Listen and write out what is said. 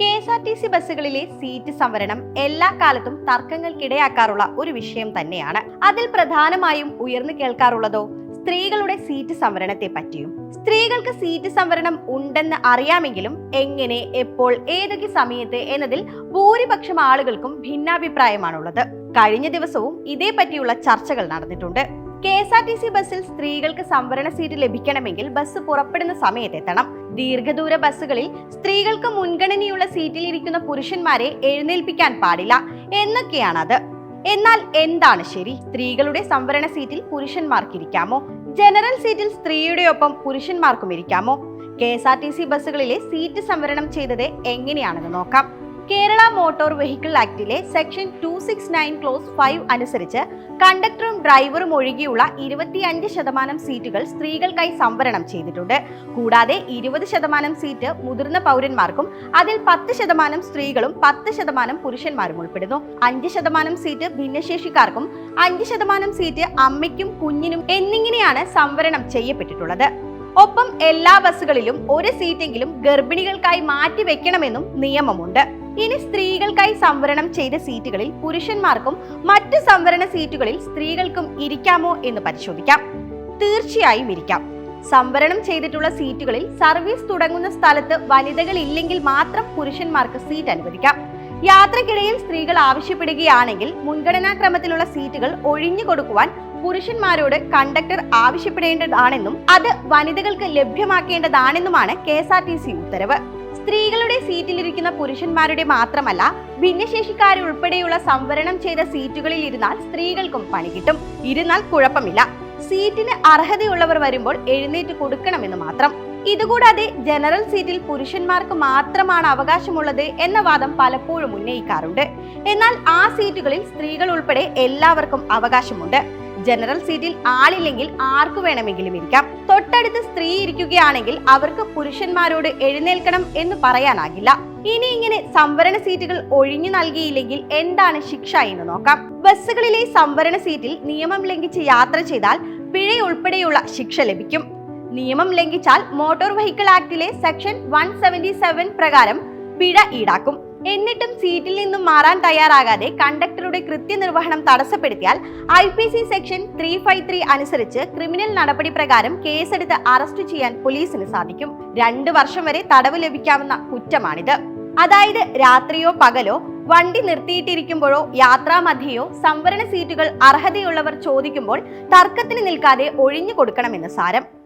K S R T C ബസ്സുകളിലെ seat സംവരണം എല്ലാ കാലത്തും തർക്കങ്ങൾക്കിടയാക്കാറുള്ള ഒരു വിഷയം തന്നെയാണ്. അതിൽ പ്രധാനമായും ഉയർന്നു കേൾക്കാറുള്ളതോ സ്ത്രീകളുടെ സീറ്റ് സംവരണത്തെ പറ്റിയും. സ്ത്രീകൾക്ക് സീറ്റ് സംവരണം ഉണ്ടെന്ന് അറിയാമെങ്കിലും എങ്ങനെ എപ്പോൾ ഏതൊക്കെ സമയത്ത് എന്നതിൽ ഭൂരിപക്ഷം ആളുകൾക്കും ഭിന്നാഭിപ്രായമാണുള്ളത്. കഴിഞ്ഞ ദിവസവും ഇതേപറ്റിയുള്ള ചർച്ചകൾ നടന്നിട്ടുണ്ട്. K S R T C ബസ്സിൽ സ്ത്രീകൾക്ക് സംവരണ സീറ്റ് ലഭിക്കണമെങ്കിൽ ബസ് പുറപ്പെടുന്ന സമയത്തെത്തണം ദീർഘദൂര ബസ്സുകളിൽ സ്ത്രീകൾക്ക് മുൻഗണനയുള്ള സീറ്റിൽ ഇരിക്കുന്ന പുരുഷന്മാരെ എഴുന്നേൽപ്പിക്കാൻ പാടില്ല. എന്നൊക്കെയാണത്. എന്നാൽ എന്താണ് ശരി? സ്ത്രീകളുടെ സംവരണ സീറ്റിൽ പുരുഷന്മാർക്ക് ഇരിക്കാമോ? ജനറൽ സീറ്റിൽ സ്ത്രീയുടെ ഒപ്പം പുരുഷന്മാർക്കും ഇരിക്കാമോ? K S R T C ബസ്സുകളിലെ seat സംവരണം ചെയ്തത് എങ്ങനെയാണെന്ന് നോക്കാം. Kerala motor vehicle ആക്ടിലെ section two six nine clause five അനുസരിച്ച് കണ്ടക്ടറും ഡ്രൈവറും ഒഴികെയുള്ള ഇരുപത്തിയഞ്ച് ശതമാനം സീറ്റുകൾ സ്ത്രീകൾക്കായി സംവരണം ചെയ്തിട്ടുണ്ട്. കൂടാതെ ഇരുപത് ശതമാനം സീറ്റ് മുതിർന്ന പൗരന്മാർക്കും അതിൽ പത്ത് ശതമാനം സ്ത്രീകളും പത്ത് ശതമാനം പുരുഷന്മാരും ഉൾപ്പെടുന്നു. അഞ്ച് ശതമാനം സീറ്റ് ഭിന്നശേഷിക്കാർക്കും അഞ്ച് ശതമാനം സീറ്റ് അമ്മയ്ക്കും കുഞ്ഞിനും എന്നിങ്ങനെയാണ് സംവരണം ചെയ്യപ്പെട്ടിട്ടുള്ളത്. ഒപ്പം എല്ലാ ബസ്സുകളിലും ഒരു സീറ്റെങ്കിലും ഗർഭിണികൾക്കായി മാറ്റി വെക്കണമെന്നും നിയമമുണ്ട്. ഇനി സ്ത്രീകൾക്കായി സംവരണം ചെയ്ത സീറ്റുകളിൽ പുരുഷന്മാർക്കും മറ്റ് സംവരണ സീറ്റുകളിൽ സ്ത്രീകൾക്കും ഇരിക്കാമോ എന്ന് പരിശോധിക്കാം. തീർച്ചയായും ഇരിക്കാം. സംവരണം ചെയ്തിട്ടുള്ള സീറ്റുകളിൽ സർവീസ് തുടങ്ങുന്ന സ്ഥലത്ത് വനിതകൾ ഇല്ലെങ്കിൽ മാത്രം പുരുഷന്മാർക്ക് സീറ്റ് അനുവദിക്കാം. യാത്രക്കിടയിൽ സ്ത്രീകൾ ആവശ്യപ്പെടുകയാണെങ്കിൽ മുൻഗണനാക്രമത്തിലുള്ള സീറ്റുകൾ ഒഴിഞ്ഞു കൊടുക്കുവാൻ പുരുഷന്മാരോട് കണ്ടക്ടർ ആവശ്യപ്പെടേണ്ടതാണെന്നും അത് വനിതകൾക്ക് ലഭ്യമാക്കേണ്ടതാണെന്നുമാണ് K S R T C ഉത്തരവ്. സ്ത്രീകളുടെ സീറ്റിലിരിക്കുന്ന പുരുഷന്മാരുടെ മാത്രമല്ല ഭിന്നശേഷിക്കാരുൾപ്പെടെയുള്ള സംവരണം ചെയ്ത സീറ്റുകളിൽ ഇരുന്നാൽ സ്ത്രീകൾക്കും പണി കിട്ടും. ഇരുന്നാൽ കുഴപ്പമില്ല. സീറ്റിന് അർഹതയുള്ളവർ വരുമ്പോൾ എഴുന്നേറ്റ് കൊടുക്കണമെന്ന് മാത്രം. ഇതുകൂടാതെ ജനറൽ സീറ്റിൽ പുരുഷന്മാർക്ക് മാത്രമാണ് അവകാശമുള്ളത് എന്ന വാദം പലപ്പോഴും ഉന്നയിക്കാറുണ്ട്. എന്നാൽ ആ സീറ്റുകളിൽ സ്ത്രീകൾ ഉൾപ്പെടെ എല്ലാവർക്കും അവകാശമുണ്ട്. ജനറൽ സീറ്റിൽ ആളില്ലെങ്കിൽ ആർക്കു വേണമെങ്കിലും ഇരിക്കാം. തൊട്ടടുത്ത് സ്ത്രീ ഇരിക്കുകയാണെങ്കിൽ അവർക്ക് പുരുഷന്മാരോട് എഴുന്നേൽക്കണം എന്ന് പറയാനാകില്ല. ഇനി ഇങ്ങനെ സംവരണ സീറ്റുകൾ ഒഴിഞ്ഞു നൽകിയില്ലെങ്കിൽ എന്താണ് ശിക്ഷ എന്ന് നോക്കാം. ബസ്സുകളിലെ സംവരണ സീറ്റിൽ നിയമം ലംഘിച്ച് യാത്ര ചെയ്താൽ പിഴ ഉൾപ്പെടെയുള്ള ശിക്ഷ ലഭിക്കും. നിയമം ലംഘിച്ചാൽ മോട്ടോർ വെഹിക്കിൾ ആക്ടിലെ സെക്ഷൻ വൺ പ്രകാരം പിഴ ഈടാക്കും. എന്നിട്ടും സീറ്റിൽ നിന്നും മാറാൻ തയ്യാറാകാതെ കണ്ടക്ടറുടെ കൃത്യനിർവഹണം തടസ്സപ്പെടുത്തിയാൽ I P C section three five three അനുസരിച്ച് ക്രിമിനൽ നടപടി പ്രകാരം കേസെടുത്ത് അറസ്റ്റ് ചെയ്യാൻ പോലീസിന് സാധിക്കും. രണ്ട് വർഷം വരെ തടവ് ലഭിക്കാവുന്ന കുറ്റമാണിത്. അതായത് രാത്രിയോ പകലോ വണ്ടി നിർത്തിയിട്ടിരിക്കുമ്പോഴോ യാത്രാമധ്യയോ സംവരണ സീറ്റുകൾ അർഹതയുള്ളവർ ചോദിക്കുമ്പോൾ തർക്കത്തിന് നിൽക്കാതെ ഒഴിഞ്ഞു കൊടുക്കണമെന്ന് സാരം.